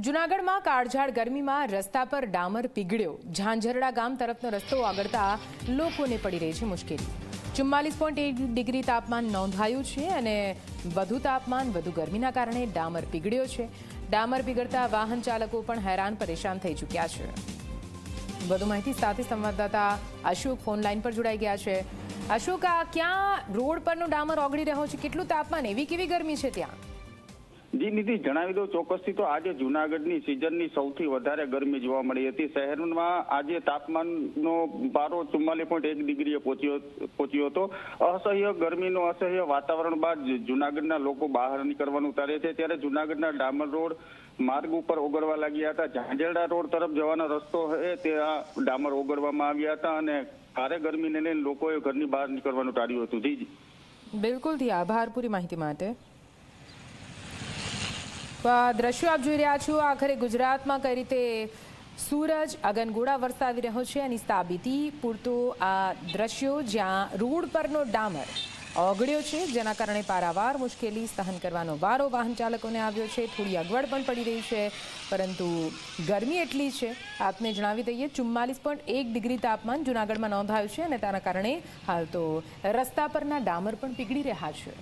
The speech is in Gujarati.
જુનાગઢમાં કાળઝાળ ગરમીમાં રસ્તા પર ડામર પીગળ્યો. ઝાંઝરડા ગામ તરફનો રસ્તો આગળતા લોકોને પડી રહી છે મુશ્કેલી. ચુમ્માલીસ પોઈન્ટ એક ડિગ્રી તાપમાન નોંધાયું છે અને વધુ તાપમાન, વધુ ગરમીના કારણે ડામર પીગળ્યો છે. ડામર પીગળતા વાહન ચાલકો પણ હેરાન પરેશાન થઈ ચૂક્યા છે. વધુ માહિતી સાથે સંવાદદાતા અશોક ફોન લાઈન પર જોડાઈ ગયા છે. અશોક, આ ક્યાં રોડ પરનો ડામર ઓગળી રહ્યો છે? કેટલું તાપમાન? એવી કેવી ગરમી છે ત્યાં? જી, નિધિ, જણાવી દઉં ચોક્કસથી તો આજે જુનાગઢની સિઝનની સૌથી વધારે ગરમી જોવા મળી હતી. શહેરમાં આજે તાપમાનનો પારો ચુમ્માલીસ પોઈન્ટ એક ડિગ્રીએ પહોંચ્યો પહોંચ્યો હતો. અસહ્ય ગરમીનો અસહ્ય વાતાવરણ બાદ જુનાગઢના લોકો બહાર નીકળવાનું ઉતારે છે. ત્યારે જુનાગઢના ડામર રોડ માર્ગ ઉપર ઓગળવા લાગ્યા હતા. ઝાંઝરડા રોડ તરફ જવાનો રસ્તો છે ત્યાં ડામર ઓગળવામાં આવ્યા હતા અને ભારે ગરમીને લઈને લોકોએ ઘરની બહાર નીકળવાનું ટાળ્યું હતું. જી બિલકુલથી આભાર પૂરી માહિતી માટે. દ્રશ્યો આપ જોઈ રહ્યા છો. આખરે ગુજરાતમાં કઈ રીતે સૂરજ અગનગોળા વરસાવી રહ્યો છે એની સાબિતી પૂરતો આ દ્રશ્યો જ્યાં રોડ પરનો ડામર ઓગળ્યો છે, જેના કારણે પારાવાર મુશ્કેલી સહન કરવાનો વારો વાહન ચાલકોને આવ્યો છે. થોડી અગવડ પણ પડી રહી છે, પરંતુ ગરમી એટલી છે. આપને જણાવી દઈએ, ચુમ્માલીસ પોઈન્ટ એક ડિગ્રી તાપમાન જુનાગઢમાં નોંધાયું છે અને તેના કારણે હાલ તો રસ્તા પરના ડામર પણ પીગળી રહ્યા છે.